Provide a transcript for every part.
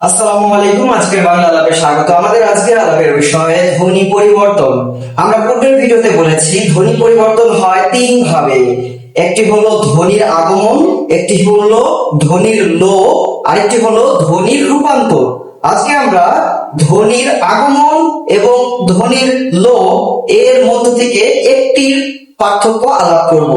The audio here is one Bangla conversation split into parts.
আসসালামু আলাইকুম, আজকের বাংলা আলাপে স্বাগত। আমাদের আজকের আলাপের বিষয় ধ্বনি পরিবর্তন। আমরা পূর্বের ভিডিওতে বলেছি, ধ্বনি পরিবর্তন হয় তিন ভাবে একটি হলো ধ্বনির আগমন, একটি হলো ধ্বনির লো, আরেকটি হলো ধ্বনির রূপান্তর। আজকে আমরা ধ্বনির আগমন এবং ধ্বনির লো এর মধ্য থেকে একটির পার্থক্য আলাপ করব।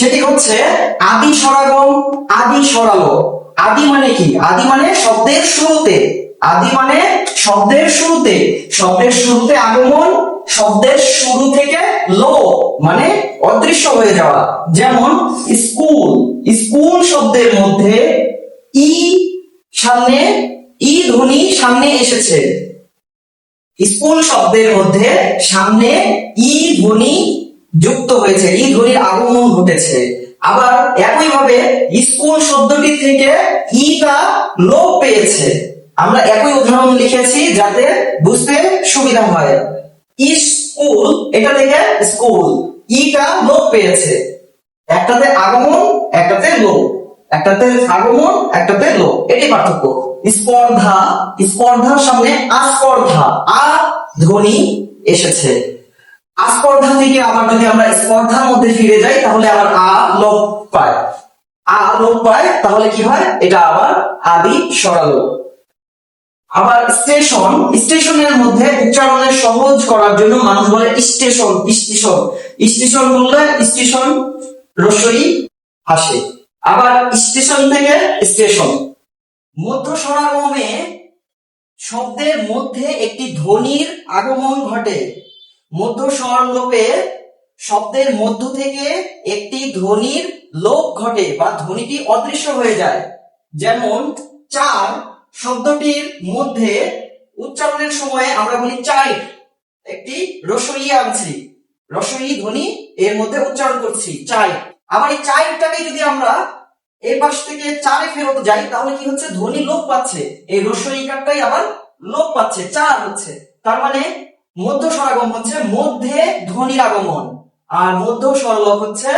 সেটি হচ্ছে আদি সরাগম আদি স্বরালো আদি মানে কি? আদি মানে শব্দের শুরুতে। আদি মানে শব্দের শুরুতে। শব্দের শুরুতে আগমন, শব্দের শুরু থেকে লো মানে অদৃশ্য হয়ে যাওয়া। যেমন স্কুল। স্কুল শব্দের মধ্যে ই সামনে, ই ধ্বনি সামনে এসেছে। স্কুল শব্দের মধ্যে সামনে ই ধ্বনি যুক্ত হয়েছে ই ধ্বনির আগমন ঘটেছে। আবার একইভাবে স্কুল শব্দটি থেকে ইটা লোপ পেয়েছে। আমরা একই উদাহরণ লিখেছি যাতে বুঝতে সুবিধা হয়। স্কুল, এটা থেকে স্কুল ইটা লোপ পেয়েছে। একটাতে আগমন, একটাতে লোপ একটাতে আগমন, একটাতে লোপ এটি পার্থক্য। স্পর্ধা, স্পর্ধার সামনে আস্পর্ধা, আ ধ্বনি এসেছে। আস্পর্ধা থেকে আবার যদি আমরা স্পর্ধার মধ্যে ফিরে যাই, তাহলে আবার আ লোপ পায়। আ লোপ পায়, তাহলে কি হয়? এটা আবার আদি সরালো। আবার স্টেশন, স্টেশনের মধ্যে উচ্চারণের সহজ করার জন্য মানুষ বলে স্টেশন স্টেশন। স্টেশন বললে স্টেশন, রসই আসে। আবার স্টেশন থেকে স্টেশন। মধ্য স্বরাগমে শব্দের মধ্যে একটি ধ্বনির আগমন ঘটে। মধ্য স্বরলোপে শব্দের মধ্য থেকে একটি ধ্বনির লোপ ঘটে বা ধ্বনিটি অদৃশ্য হয়ে যায়। যেমন, চার শব্দটির মধ্যে উচ্চারণের সময় আমরা বলি চাই একটি রসই আনছি। রসই ধ্বনি এর মধ্যে উচ্চারণ করছি, চাই। আবার এই চাইটাকে যদি আমরা এই পাশ থেকে চারে ফেরত যাই, তাহলে কি হচ্ছে? ধ্বনি লোপ পাচ্ছে। এই রসই কারটাই আবার লোপ পাচ্ছে, চার হচ্ছে। তার মানে মধ্য স্বরাগম হচ্ছে মধ্যে ধ্বনির আগমন, আর মধ্য স্বরলোপ হচ্ছে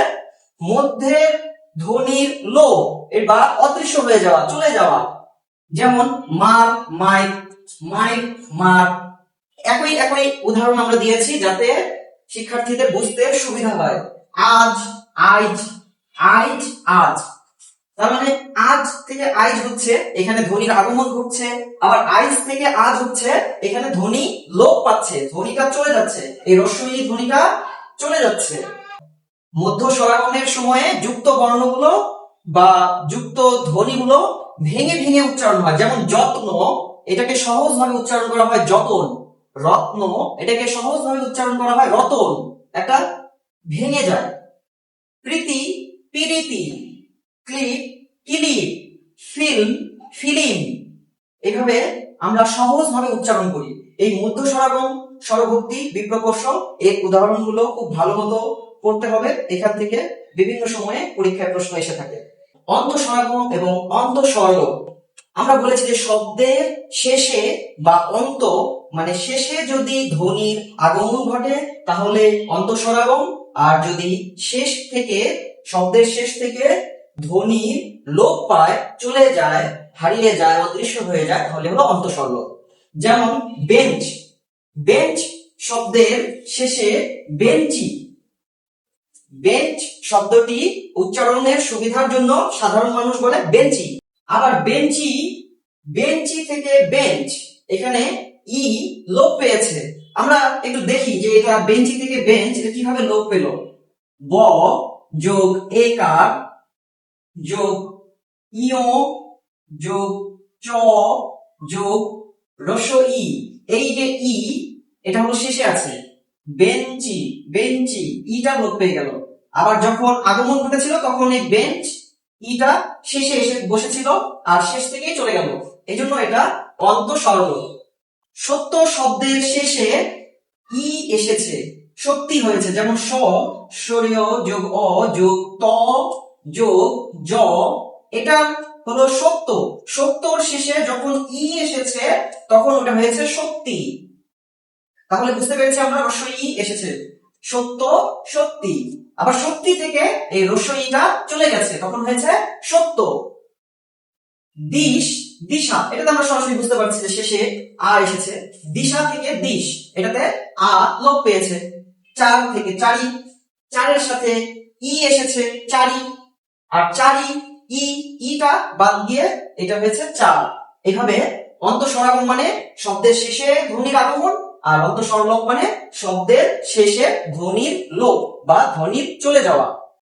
মধ্যে ধ্বনির লোপ এর বা অদৃশ্য হয়ে যাওয়া, চলে যাওয়া। যেমন মার মাইক মাইক মার। একই একই উদাহরণ আমরা দিয়েছি যাতে শিক্ষার্থীদের বুঝতে সুবিধা হয়। আজ, আইজ আইজ, আজ। তার মানে আজ থেকে আইজ হচ্ছে, এখানে ধ্বনির আগমন ঘটছে, আবার আইজ থেকে আজ হচ্ছে, এখানে ধ্বনি লোপ পাচ্ছে ধ্বনিটা চলে যাচ্ছে, এই রস্বই ধ্বনিটা চলে যাচ্ছে। মধ্য স্বরাগমের সময়ে যুক্ত বর্ণগুলো বা যুক্ত ধ্বনিগুলো ভেঙে ভেঙে উচ্চারণ হয়, যেমন যত্ন, এটাকে সহজভাবে উচ্চারণ করা হয় যতন। রত্ন, এটাকে সহজভাবে উচ্চারণ করা হয় রতন, একটা ভেঙে যায়। প্রীতি, পিরিতি, ক্লিপ ক্লিপ ফিল্ম ফিলিম। এইভাবে আমরা সহজভাবে উচ্চারণ করি। এই মধ্য স্বরাগম স্বরভক্তি বিপ্রকর্ষ এই উদাহরণগুলো খুব ভালো মতো পড়তে হবে। এখান থেকে বিভিন্ন সময়ে পরীক্ষায় প্রশ্ন এসে থাকে। অন্ত স্বরাগম এবং অন্ত স্বরলোপ আমরা বলেছি যে শব্দের শেষে বা অন্ত মানে শেষে যদি ধ্বনির আগমন ঘটে, তাহলে অন্তঃস্বরাগম আর যদি শেষ থেকে, শব্দের শেষ থেকে ধ্বনি লোপ পায়, চলে যায়, হারিয়ে যায়, অদৃশ্য হয়ে যায়, তাহলে হলো অন্তঃস্বরলোপ যেমন বেঞ্চ বেঞ্চ শব্দের শেষে বেঞ্চি বেঞ্চ শব্দটি উচ্চারণের সুবিধার জন্য সাধারণ মানুষ বলে বেঞ্চি আবার বেঞ্চি বেঞ্চি থেকে বেঞ্চ এখানে ই লোপ পেয়েছে। আমরা একটু দেখি যে এটা বেঞ্চি থেকে বেঞ্চ এটা কীভাবে লোপ পেল? ব যোগ একার যোগ ইয় যোগ চ যোগ রস ই এই যে ই, এটা হলো শেষে আছে। বেঞ্চি বেঞ্চি, ইটা লোপ পেয়ে গেল। আবার যখন আগমন ঘটেছিল, তখন এই বেঞ্চ, ইটা শেষে এসে বসেছিল আর শেষ থেকেই চলে গেল। এই জন্য এটা অন্ত সরল সত্য শব্দের শেষে ই এসেছে, সত্যি হয়েছে। যেমন স সরীয় যোগ অ যোগ ত যোগ জ এটা হলো সত্য। সত্যর শেষে যখন ই এসেছে, তখন ওটা হয়েছে সত্যি। তাহলে বুঝতে পেরেছি আমরা রস্বই ই এসেছে। সত্য, সত্যি। আবার সত্যি থেকে এই রস্বইটা চলে গেছে, তখন হয়েছে সত্য। দিশ, দিশা। এটাতে আমরা সরাসরি বুঝতে পারছি যে শেষে আ এসেছে। দিশা থেকে দিশ, এটাতে আ লোপ পেয়েছে। চার থেকে চারি, চারের সাথে ই এসেছে চারি। আর চারি ই ইটা বাদ দিয়ে এটা হয়েছে চার। এইভাবে অন্তঃস্বরাগম মানে শব্দের শেষে ধ্বনির আগমন, আর অন্তঃস্বরলোপ মানে শব্দের শেষে ধ্বনির লোপ বা ধ্বনির চলে যাওয়া।